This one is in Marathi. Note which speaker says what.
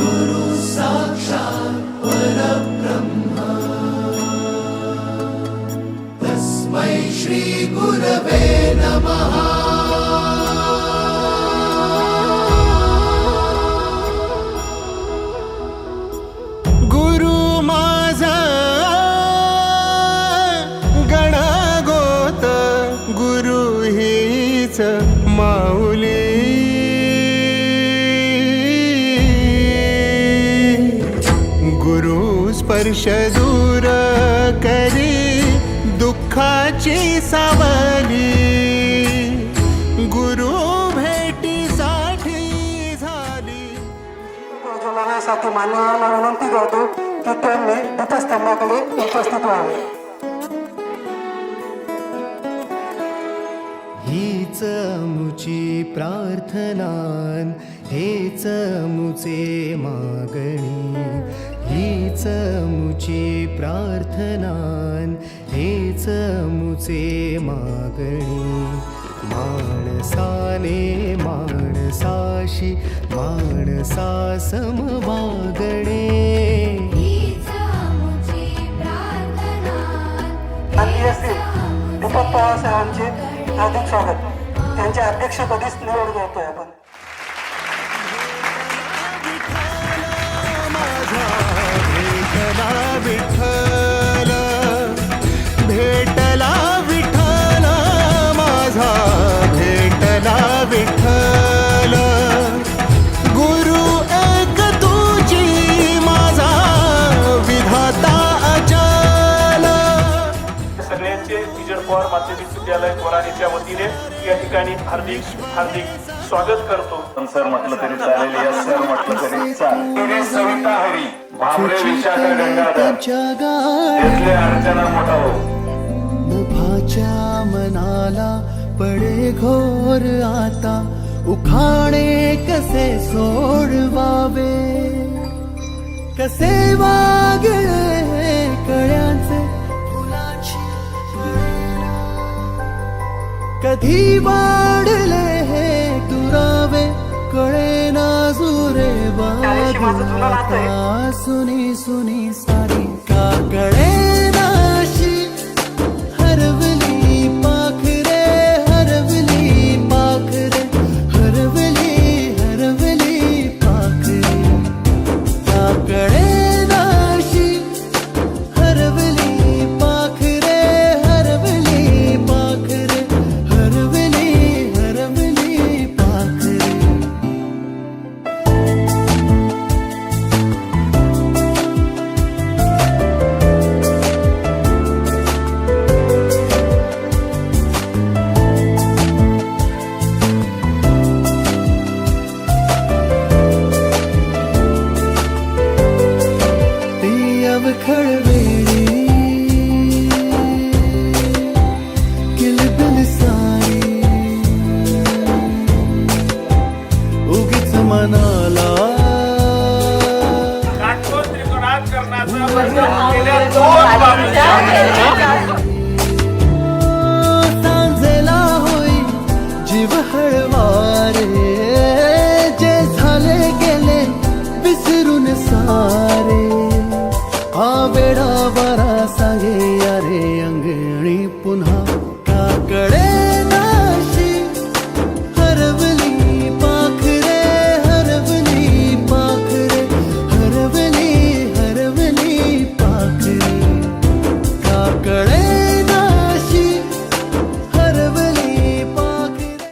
Speaker 1: गुरु
Speaker 2: स्पर्श दूर करी दुःखाची सावली. गुरु भेटीसाठी झाली.
Speaker 3: प्रज्वलनासाठी मान्यवरांना विनंती करतो की त्यांनी दीपस्तंभाकडे उपस्थित व्हावे.
Speaker 2: हीच मुची प्रार्थनान हेच मुचे मागणी. हीच मुची प्रार्थनान हेच मुचे मागणी. माणसाने माणसाशी माणसा समवागणे
Speaker 3: दीपक हार्दिक स्वागत. त्यांच्या अध्यक्षपदीच निवड करतोय आपण.
Speaker 2: विठ्ठल भेटला विठ्ठल माझा भेटला विठ्ठल. गुरु एक तुझी माझा विधाता अचल.
Speaker 4: सगळ्यांचे विजय पवार माध्यमिक विद्यालय कोराणीच्या वतीने. या ठिकाणी हार्दिक हार्दिक स्वागत करतो.
Speaker 5: सर म्हटलं तरी चालेल या सर म्हटलं तरी चालेल. सविता हरी भामरे विशाखा गंगाधर. घेतले अर्चना मोठा हो
Speaker 2: मुभाच्या मनाला पडे घोर आता उखाणे कसे सोडवावे? कसे वागळे कळ्यांचे फुलाची. कधी हे दुरावे कळे ना जुरे
Speaker 3: त्यादिवशी माझं जुनं नातं आहे.
Speaker 2: बाबा सुनी सुनी सारी का कळे अवखळ किलबिल सारी. उगीच मनाला.
Speaker 4: त्रिकोणात करण्याचा